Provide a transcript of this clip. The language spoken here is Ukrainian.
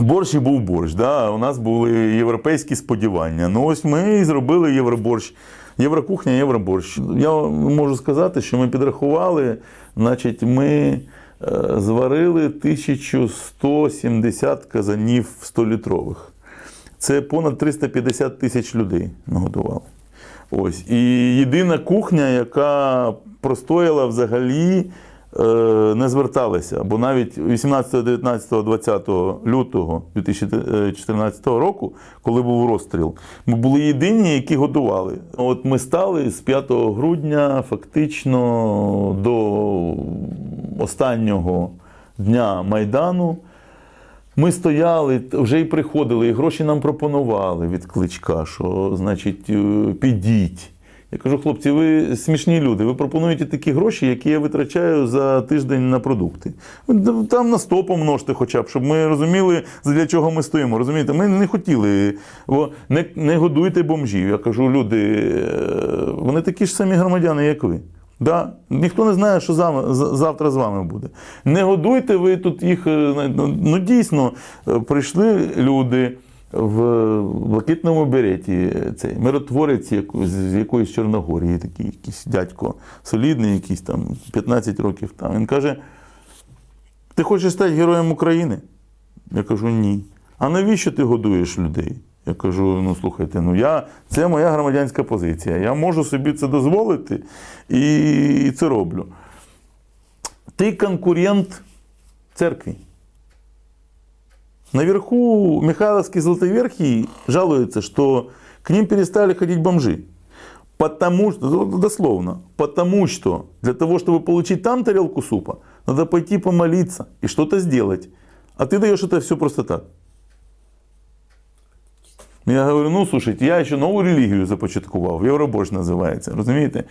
Борщ був борщ. Да? У нас були європейські сподівання. Ну ось ми і зробили євроборщ. Єврокухня, євроборщ. Я можу сказати, що ми підрахували, значить, ми е, зварили 1170 казанів 100-літрових. Це понад 350 тисяч людей нагодували. Ось. І єдина кухня, яка простояла взагалі, не зверталася. Бо навіть 18, 19, 20 лютого 2014 року, коли був розстріл, ми були єдині, які годували. От ми стали з 5 грудня фактично до останнього дня Майдану. Ми стояли, вже і приходили, і гроші нам пропонували від кличка, що значить, е, підіть. Я кажу, хлопці, ви смішні люди. Ви пропонуєте такі гроші, які я витрачаю за тиждень на продукти. Там на 100 помножте, хоча б, щоб ми розуміли, для чого ми стоїмо. Розумієте, ми не хотіли. Не, не годуйте бомжів. Я кажу, люди, е, вони такі ж самі громадяни, як ви. Да? Ніхто не знає, що завтра з вами буде. Не годуйте ви тут їх. е, Ну ну, дійсно, е, прийшли люди в блакитному береті, цей миротворець з якоїсь Чорногорії, такий якийсь дядько солідний, якийсь там 15 років там. Він каже: Ти хочеш стати героєм України? Я кажу, ні. А навіщо ти годуєш людей? Я кажу: ну слухайте, ну я це моя громадянська позиція. Я можу собі це дозволити і, це роблю. Ти конкурент церкви. Наверху Михайловский Золотоверхий жалуется, что к ним перестали ходить бомжи. Потому что, ну, дословно, потому что для того, чтобы получить там тарелку супа, надо пойти помолиться и что-то сделать. А ты даешь это все просто так. Я говорю, ну слушайте, я ще нову релігію започаткував, Євроборщ називається, розумієте?